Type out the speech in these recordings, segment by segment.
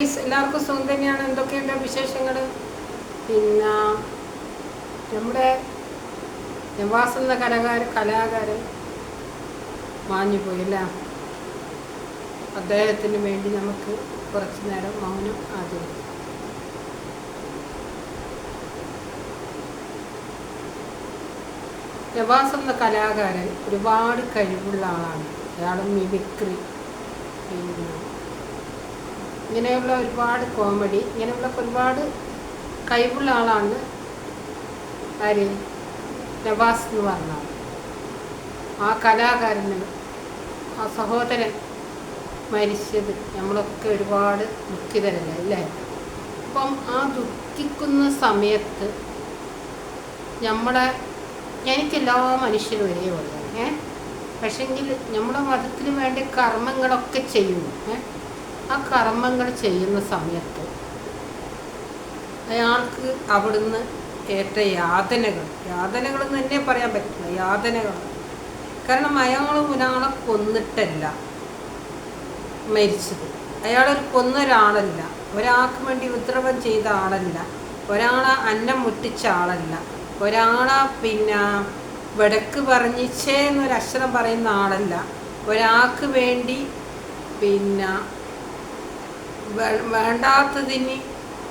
എല്ലാവർക്കും സുഖം തന്നെയാണ്. എന്തൊക്കെയുണ്ട് വിശേഷങ്ങൾ പിന്നെ നമ്മുടെ നവാസ് എന്ന കലാകാര കലാകാരൻ മാഞ്ഞുപോയി അല്ല? അദ്ദേഹത്തിന് വേണ്ടി നമുക്ക് കുറച്ച് നേരം മൗനം ആചരിക്കാം. നവാസ് എന്ന കലാകാരൻ ഒരുപാട് കഴിവുള്ള ആളാണ്. അയാൾ മിമിക്രി പിന്നെ ഇങ്ങനെയുള്ള ഒരുപാട് കോമഡി ഇങ്ങനെയുള്ള ഒരുപാട് കഴിവുള്ള ആളാണ് ആര്? നവാസ് എന്ന് പറഞ്ഞ ആ കലാകാരന് ആ സഹോദരൻ മരിച്ചത് നമ്മളൊക്കെ ഒരുപാട് ദുഃഖിതരല്ലേ അല്ലേ? അപ്പം ആ ദുഃഖിക്കുന്ന സമയത്ത് നമ്മളെ എനിക്കെല്ലാ മനുഷ്യരും ഒരേപോലെയാണ് ഏ? പക്ഷെങ്കിൽ നമ്മുടെ മതത്തിന് വേണ്ടി കർമ്മങ്ങളൊക്കെ ചെയ്യുന്നു ഏ? ആ കർമ്മങ്ങൾ ചെയ്യുന്ന സമയത്ത് അയാൾക്ക് അവിടുന്ന് ഏറ്റ യാതനകൾ യാതനകൾ എന്ന് തന്നെ പറയാൻ പറ്റില്ല യാതനകൾ. കാരണം അയാൾ ഒരാളെ കൊന്നിട്ടല്ല മരിച്ചത്. അയാളൊരു കൊന്നൊരാളല്ല ഒരാൾക്ക് വേണ്ടി ഉദ്രവം ചെയ്ത ആളല്ല ഒരാളെ അന്നം മുട്ടിച്ച ആളല്ല ഒരാളെ പിന്നെ വടക്ക് പറഞ്ഞിച്ചേ എന്നൊരു അക്ഷരം പറയുന്ന ആളല്ല ഒരാൾക്ക് വേണ്ടി പിന്നെ വേണ്ടാത്തതിന്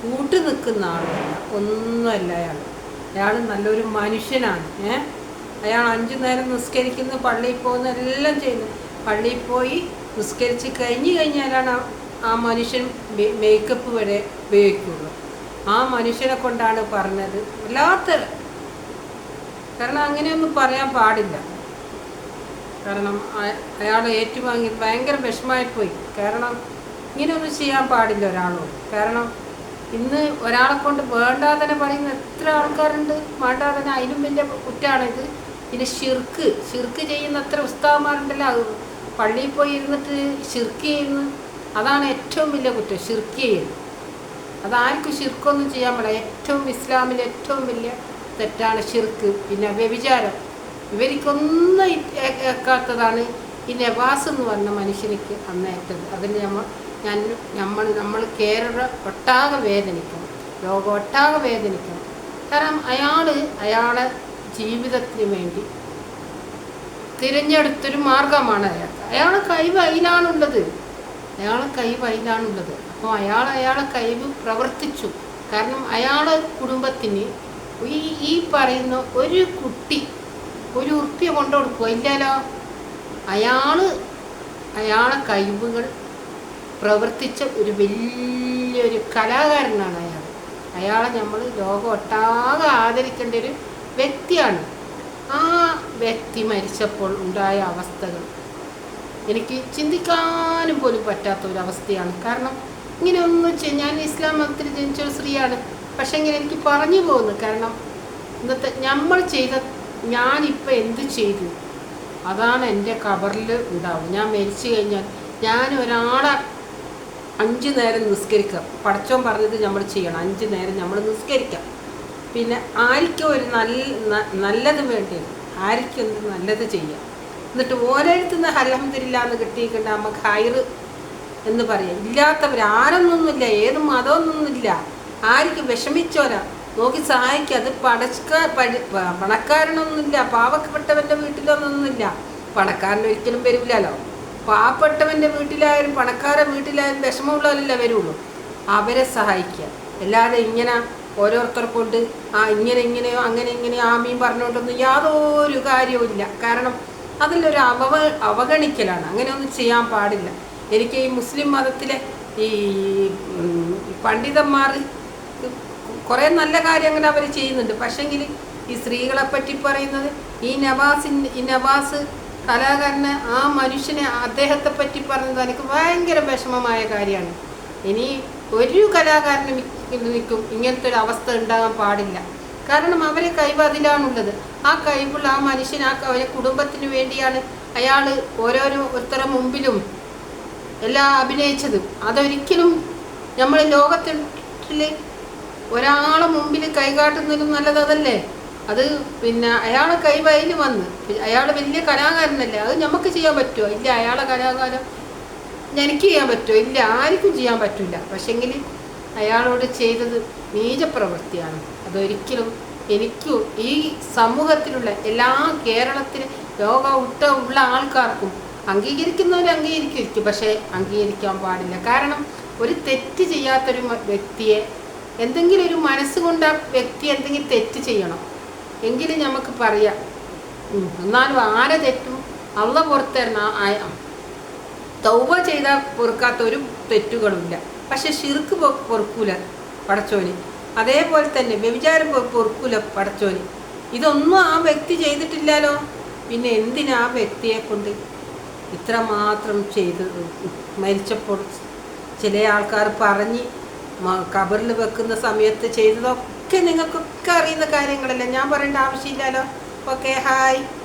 കൂട്ടു നിൽക്കുന്ന ആളല്ല. ഒന്നുമല്ല അയാൾ. അയാൾ നല്ലൊരു മനുഷ്യനാണ്. ഏ? അയാൾ അഞ്ചു നേരം നിസ്കരിക്കുന്നു പള്ളിയിൽ പോകുന്ന എല്ലാം ചെയ്യുന്നു. പള്ളിയിൽ പോയി നിസ്കരിച്ച് കഴിഞ്ഞ് കഴിഞ്ഞാലാണ് ആ- ആ മനുഷ്യൻ മേക്കപ്പ് വരെ ഉപയോഗിക്കുള്ളൂ. ആ മനുഷ്യനെ കൊണ്ടാണ് പറഞ്ഞത് വല്ലാത്ത കാരണം അങ്ങനെയൊന്നും പറയാൻ പാടില്ല. കാരണം അയാൾ ഏറ്റുവാങ്ങി ഭയങ്കര വിഷമായിപ്പോയി കാരണം ഇങ്ങനെയൊന്നും ചെയ്യാൻ പാടില്ല ഒരാളോട്. കാരണം ഇന്ന് ഒരാളെ കൊണ്ട് വേണ്ടാതനെ പറയുന്ന എത്ര ആൾക്കാരുണ്ട്. വേണ്ടാതനെ അതിനും വലിയ കുറ്റാണിത്. പിന്നെ ഷിർക്ക് ഷിർക്ക് ചെയ്യുന്ന എത്ര ഉസ്താവന്മാരുണ്ടല്ലോ അത് പള്ളിയിൽ പോയി ഇരുന്നിട്ട് ഷിർക്ക് ചെയ്യുന്നു. അതാണ് ഏറ്റവും വലിയ കുറ്റം ഷിർക്ക് ചെയ്യുന്നു. അതാർക്കും ഷിർക്കൊന്നും ചെയ്യാൻ പാടില്ല. ഏറ്റവും ഇസ്ലാമിലെ ഏറ്റവും വലിയ തെറ്റാണ് ഷിർക്ക് പിന്നെ വ്യഭിചാരം. ഇവർക്കൊന്നും ഏക്കാത്തതാണ് ഈ നവാസ് എന്ന് പറഞ്ഞ മനുഷ്യനിക്ക് അന്നേറ്റത് അതിന് നമ്മൾ ഞാൻ നമ്മൾ നമ്മൾ കേരള ഒട്ടാകെ വേദനിക്കും ലോകം ഒട്ടാകെ വേദനിക്കും. കാരണം അയാൾ അയാളെ ജീവിതത്തിന് വേണ്ടി തിരഞ്ഞെടുത്തൊരു മാർഗമാണ് അയാൾക്ക്. അയാളെ കഴിവ് അതിലാണുള്ളത് അയാളെ കഴിവ് അതിലാണുള്ളത് അപ്പോൾ അയാൾ അയാളെ കഴിവ് പ്രവർത്തിച്ചു. കാരണം അയാളെ കുടുംബത്തിന് ഈ ഈ പറയുന്ന ഒരു കുട്ടി ഒരു ഉറുപ്പ്യ കൊണ്ടു കൊടുക്കുക ഇല്ലല്ലോ. അയാൾ അയാളെ കഴിവുകൾ പ്രവർത്തിച്ച ഒരു വലിയൊരു കലാകാരനാണ് അയാൾ. അയാളെ നമ്മൾ ലോകം ഒട്ടാകെ ആദരിക്കേണ്ട ഒരു വ്യക്തിയാണ്. ആ വ്യക്തി മരിച്ചപ്പോൾ ഉണ്ടായ അവസ്ഥകൾ എനിക്ക് ചിന്തിക്കാനും പോലും പറ്റാത്ത ഒരു അവസ്ഥയാണ്. കാരണം ഇങ്ങനെ ഒന്നും ചെയ് ഞാൻ ഇസ്ലാം മതത്തിൽ ജനിച്ച ഒരു സ്ത്രീയാണ്. പക്ഷെ ഇങ്ങനെ എനിക്ക് പറഞ്ഞു പോകുന്നു. കാരണം ഇന്നത്തെ നമ്മൾ ചെയ്ത ഞാനിപ്പോൾ എന്ത് ചെയ്തു? അതാണ് എന്റെ കബറിൽ ഉണ്ടാവും. ഞാൻ മരിച്ചു കഴിഞ്ഞാൽ ഞാൻ ഒരാളെ അഞ്ച് നേരം നിസ്കരിക്കാം പഠിച്ചോൻ പറഞ്ഞത് നമ്മൾ ചെയ്യണം. അഞ്ച് നേരം നമ്മൾ നിസ്കരിക്കാം. പിന്നെ ആർക്കും ഒരു നല്ല നല്ലത് വേണ്ടി? ആർക്കും എന്ത് നല്ലത് ചെയ്യാം? എന്നിട്ട് ഓരോരുത്തുന്ന അലഹമില്ല എന്ന് കിട്ടിയിട്ടുണ്ട് നമുക്ക് ഹൈറ് എന്ന് പറയാം. ഇല്ലാത്തവർ ആരൊന്നൊന്നുമില്ല ഏത് മതമൊന്നുമില്ല. ആർക്കും വിഷമിച്ചോരാ. നോക്കി സഹായിക്കുക. അത് പടച്ചക്കാർ പഴ- പ- പണക്കാരനൊന്നുമില്ല. പാവപ്പെട്ടവന്റെ വീട്ടിലൊന്നൊന്നുമില്ല പണക്കാരൻ ഒരിക്കലും വരില്ലല്ലോ പാവപ്പെട്ടവന്റെ വീട്ടിലായാലും പണക്കാരെ വീട്ടിലായാലും വിഷമമുള്ളവരല്ല വരുള്ളൂ. അവരെ സഹായിക്കുക. അല്ലാതെ ഇങ്ങനെ ഓരോരുത്തർ കൊണ്ട് ആ ഇങ്ങനെ ഇങ്ങനെയോ അങ്ങനെ ഇങ്ങനെയോ ആമീൻ മീൻ പറഞ്ഞുകൊണ്ടൊന്നും യാതൊരു കാര്യവും ഇല്ല. കാരണം അതിലൊരു അവ അവഗണിക്കലാണ്. അങ്ങനെയൊന്നും ചെയ്യാൻ പാടില്ല. എനിക്ക് ഈ മുസ്ലിം മതത്തിലെ ഈ പണ്ഡിതന്മാർ കുറേ നല്ല കാര്യങ്ങൾ അവർ ചെയ്യുന്നുണ്ട്. പക്ഷെങ്കിൽ ഈ സ്ത്രീകളെ പറ്റി പറയുന്നത് ഈ നവാസിൻ ഈ നവാസ് കലാകാരനെ ആ മനുഷ്യനെ അദ്ദേഹത്തെ പറ്റി പറഞ്ഞത് എനിക്ക് ഭയങ്കര വിഷമമായ കാര്യമാണ്. ഇനി ഒരു കലാകാരനും നിൽക്കും. ഇങ്ങനത്തെ ഒരു അവസ്ഥ ഉണ്ടാകാൻ പാടില്ല. കാരണം അവരെ കഴിവ് അതിലാണുള്ളത്. ആ കഴിവുള്ള ആ മനുഷ്യൻ ആ അവരെ കുടുംബത്തിന് വേണ്ടിയാണ് അയാൾ ഓരോരോ ഒരുത്തര മുമ്പിലും എല്ലാം അഭിനയിച്ചത്. അതൊരിക്കലും നമ്മൾ ലോകത്തിൽ ഒരാളെ മുമ്പിൽ കൈകാട്ടുന്നതിലും നല്ലതല്ലേ അത് പിന്നെ അയാളെ കൈവയിൽ വന്ന്. അയാൾ വലിയ കലാകാരനല്ലേ. അത് നമുക്ക് ചെയ്യാൻ പറ്റുമോ ഇല്ല അയാളെ കലാകാരം എനിക്ക് ചെയ്യാൻ പറ്റുമോ ഇല്ല ആർക്കും ചെയ്യാൻ പറ്റില്ല പക്ഷെങ്കിൽ അയാളോട് ചെയ്തത് നീചപ്രവൃത്തിയാണ്. അതൊരിക്കലും എനിക്ക് ഈ സമൂഹത്തിലുള്ള എല്ലാ കേരളത്തിലെ ലോക ഒട്ട ഉള്ള ആൾക്കാർക്കും അംഗീകരിക്കുന്നവർ അംഗീകരിക്കും പക്ഷേ അംഗീകരിക്കാൻ പാടില്ല. കാരണം ഒരു തെറ്റ് ചെയ്യാത്തൊരു വ്യക്തിയെ എന്തെങ്കിലും ഒരു മനസ്സുകൊണ്ട് ആ വ്യക്തി എന്തെങ്കിലും തെറ്റ് ചെയ്യണം. എങ്കിലും നമുക്ക് പറയാം. എന്നാലും ആരെ തെറ്റും? അള്ള പുറത്തരുന്ന തൗബ ചെയ്ത പൊറുക്കാത്ത ഒരു തെറ്റുകളുമില്ല. പക്ഷെ ഷിർക്ക് പൊറുക്കൂല പടച്ചോന്. അതേപോലെ തന്നെ വ്യഭിചാരം പൊറുക്കൂല പടച്ചോന്. ഇതൊന്നും ആ വ്യക്തി ചെയ്തിട്ടില്ലല്ലോ. പിന്നെ എന്തിനാ ആ വ്യക്തിയെ കൊണ്ട് ഇത്രമാത്രം ചെയ്ത് മരിച്ചപ്പോൾ ചില ആൾക്കാർ പറഞ്ഞ് കബറിൽ വെക്കുന്ന സമയത്ത് ചെയ്തതൊക്കെ നിങ്ങൾക്കൊക്കെ അറിയുന്ന കാര്യങ്ങളല്ലേ? ഞാൻ പറയേണ്ട ആവശ്യമില്ലല്ലോ. Okay hi